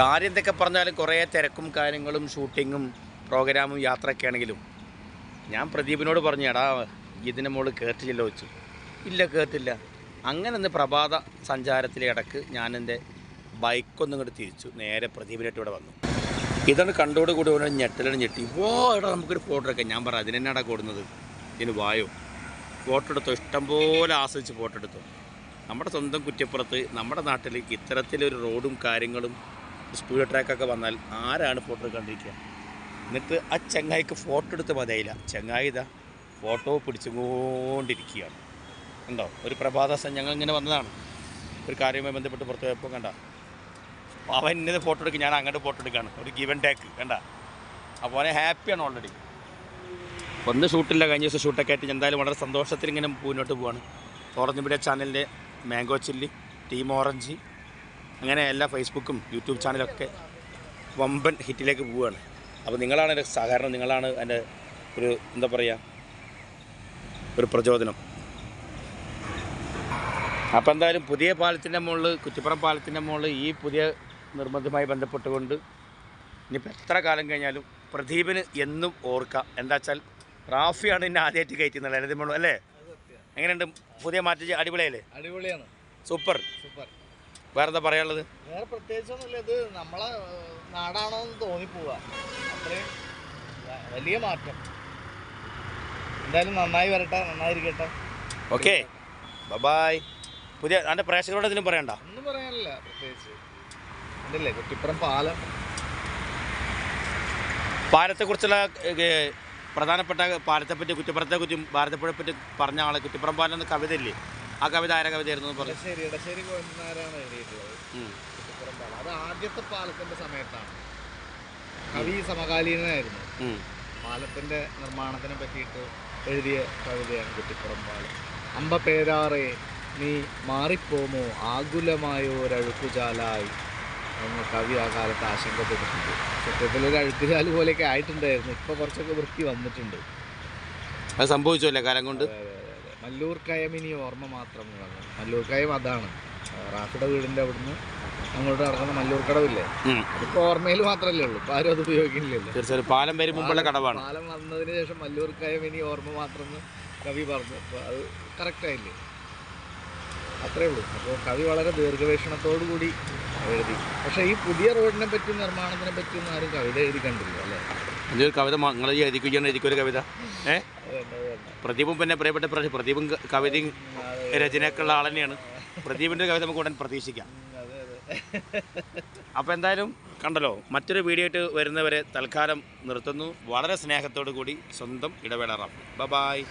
കാര്യം എന്തൊക്കെ പറഞ്ഞാലും കുറേ തിരക്കും കാര്യങ്ങളും ഷൂട്ടിങ്ങും പ്രോഗ്രാമും യാത്രയൊക്കെ ആണെങ്കിലും ഞാൻ പ്രദീപിനോട് പറഞ്ഞു എടാ ഇതിന് മുകളിൽ കയറ്റില്ലല്ലോ വെച്ചു. ഇല്ല കയറ്റില്ല അങ്ങനെ ഒന്ന് പ്രഭാത സഞ്ചാരത്തിലെ ഇടയ്ക്ക് ഞാൻ എന്റെ ബൈക്കൊന്നും ഇങ്ങോട്ട് തിരിച്ചു. നേരെ പ്രദീപിനായിട്ട് ഇവിടെ വന്നു. ഇതാണ് കണ്ടോട് കൂടി ഒരു ഞെട്ടലാണ് ഞെട്ടി. ഓ എടാ നമുക്കൊരു ഫോട്ടോ എടുക്കാം. ഞാൻ പറഞ്ഞു അതിനെന്നാടാ കൂടുന്നത്? ഇതിന് വായോ. ഫോട്ടോ എടുത്തോ? ഇഷ്ടംപോലെ ആസ്വദിച്ച് ഫോട്ടോ എടുത്തു. നമ്മുടെ സ്വന്തം കുറ്റപ്പുറത്ത് നമ്മുടെ നാട്ടിൽ ഇത്തരത്തിലൊരു റോഡും കാര്യങ്ങളും സ്പീഡ് ട്രാക്കൊക്കെ വന്നാൽ ആരാണ് ഫോട്ടോ എടുക്കാണ്ടിരിക്കുക? എന്നിട്ട് ആ ചങ്ങായിക്ക് ഫോട്ടോ എടുത്ത് മതിയായില്ല. ചങ്ങായി ഇതാ ഫോട്ടോ പിടിച്ചുകൊണ്ടിരിക്കുകയാണ്. ഉണ്ടോ ഒരു പ്രഭാതസം ഞങ്ങൾ ഇങ്ങനെ വന്നതാണ്. ഒരു കാര്യവുമായി ബന്ധപ്പെട്ട് പുറത്ത് പോയപ്പോൾ കണ്ട. അവൻ ഇന്നത് ഫോട്ടോ എടുക്കും ഞാൻ അങ്ങോട്ട് ഫോട്ടോ എടുക്കുകയാണ് ഒരു ഗിവൻ ടേക്ക് കണ്ട? അപ്പോൾ അവനെ ഹാപ്പിയാണ് ഓൾറെഡി ഒന്ന് ഷൂട്ടില്ല കഴിഞ്ഞ ദിവസം ഷൂട്ടൊക്കെ ആയിട്ട് എന്തായാലും വളരെ സന്തോഷത്തിൽ ഇങ്ങനെ മുന്നോട്ട് പോവാണ്. ഓറഞ്ച് മീഡിയ ചാനലിന്റെ മാംഗോ ചില്ലി ടീം ഓറഞ്ച് അങ്ങനെ എല്ലാ ഫേസ്ബുക്കും യൂട്യൂബ് ചാനലൊക്കെ വമ്പൻ ഹിറ്റിലേക്ക് പോവുകയാണ്. അപ്പോൾ നിങ്ങളാണ് എന്റെ സഹകരണം നിങ്ങളാണ് എന്റെ ഒരു എന്താ പറയുക ഒരു പ്രചോദനം. അപ്പോൾ എന്തായാലും പുതിയ പാലത്തിന്റെ മുകളിൽ കുറ്റിപ്പുറം പാലത്തിന്റെ മുകളിൽ ഈ പുതിയ നിർബന്ധമായി ബന്ധപ്പെട്ടുകൊണ്ട് ഇനിയിപ്പോൾ എത്ര കാലം കഴിഞ്ഞാലും പ്രദീപിന് എന്നും ഓർക്കാം. എന്താ വെച്ചാൽ റാഫിയാണ് എന്നെ ആദ്യമായിട്ട് കയറ്റുന്നത് ലളിതമുള്ളൂ അല്ലേ? എങ്ങനെയുണ്ട്? പുതിയ മാറ്റി അടിപൊളിയല്ലേ? അടിപൊളിയാണ്. സൂപ്പർ. സൂപ്പർ. വേറെന്താ പറയാനുള്ളത്? വേറെ പ്രത്യേകിച്ചൊന്നുമില്ല. ഇത് നമ്മളെ നാടാണോന്ന് നാടാണോ എന്ന് തോന്നിപ്പോവുക അത്രയും വലിയ മാറ്റം. എന്തായാലും നന്നായി വരട്ടെ നന്നായിരിക്കട്ടെ. ഓക്കെ. Bye bye. പുതിയ എന്റെ പ്രേക്ഷകരോട് ഇതിലും പറയണ്ട? ഒന്നും പറയാനില്ല പ്രത്യേകിച്ച്. ഉണ്ടല്ലേ കുറ്റിപ്പുറം പാലം. പാലത്തെക്കുറിച്ചുള്ള പ്രധാനപ്പെട്ട പാലത്തെപ്പറ്റി കുറ്റിപ്പുറത്തെ കുറ്റി ഭാരതപ്പുഴയെപ്പറ്റി പറഞ്ഞ ആളെ കുറ്റിപ്പുറം പാലം എന്ന കവിത ഇല്ലേ ആ കവിത ആരാ കവിതയായിരുന്നു പറഞ്ഞു ഇടശ്ശേരി ഇടശ്ശേരി ഗോവിന്ദനാരാണ് എഴുതിയിട്ടുള്ളത്. കുറ്റിപ്പുറം അത് ആദ്യത്തെ പാലത്തിന്റെ സമയത്താണ്. കവി സമകാലീനായിരുന്നു ഉം. പാലത്തിന്റെ നിർമ്മാണത്തിനെ പറ്റിയിട്ട് എഴുതിയ കവിതയാണ് കുറ്റിപ്പുറം പാലം. അമ്പ പേരാറെ നീ മാറിപ്പോമോ? ആകുലമായോ ഒരഴുക്കുചാലായി എന്ന് കവി ആ കാലത്ത് ആശങ്കപ്പെട്ടിട്ടുണ്ട്. സത്യത്തിൽ ഒരു അഴുക്കുചാൽ പോലെയൊക്കെ ആയിട്ടുണ്ടായിരുന്നു. ഇപ്പൊ കുറച്ചൊക്കെ വൃത്തി വന്നിട്ടുണ്ട്. അത് സംഭവിച്ചല്ലേ കാലം കൊണ്ട്. മല്ലൂർ കയം ഇനി ഓർമ്മ മാത്രം മല്ലൂർ കയം അതാണ്. റാഫിയുടെ വീടിന്റെ അവിടുന്ന് അങ്ങോട്ട് നടക്കുന്ന മല്ലൂർ കടവില്ലേ ഉം. അതിപ്പോ ഓർമ്മയിൽ മാത്രമല്ലേ ഉള്ളൂ. ഇപ്പൊ ആരും അത് ഉപയോഗിക്കുന്നില്ലല്ലോ. തീർച്ചയായും പാലം വരും മുമ്പുള്ള കടവാണ്. പാലം വന്നതിന് ശേഷം മല്ലൂർ കയം ഇനി ഓർമ്മ മാത്രം കവി പറഞ്ഞു. അപ്പോൾ അത് കറക്റ്റ് ആയില്ലേ? അത്രേ ഉള്ളൂ. അപ്പോൾ കവി വളരെ ദീർഘവീക്ഷണത്തോടു കൂടി എഴുതി. പക്ഷേ ഈ പുതിയ റോഡിനെ പറ്റി നിർമ്മാണത്തിനെ പറ്റി ഒന്നും ആരും കവിത എഴുതി കണ്ടില്ല അല്ലേ? ഇതൊരു കവിത നിങ്ങൾ എഴുതിക്കുകയാണ് എഴുതിക്കൊരു കവിത. ഏ? പ്രദീപും പിന്നെ പ്രിയപ്പെട്ട പ്രദീപും കവിതയും രചനയൊക്കെയുള്ള രചനയൊക്കെ ഉള്ള ആൾ തന്നെയാണ് പ്രദീപിന്റെ കവിത നമുക്ക് ഉടൻ പ്രതീക്ഷിക്കാം. അപ്പോൾ എന്തായാലും കണ്ടല്ലോ മറ്റൊരു വീഡിയോ ആയിട്ട് വരുന്നവരെ തൽക്കാലം നിർത്തുന്നു. വളരെ സ്നേഹത്തോടു കൂടി സ്വന്തം ഇടവേളറാം ബ ബായ്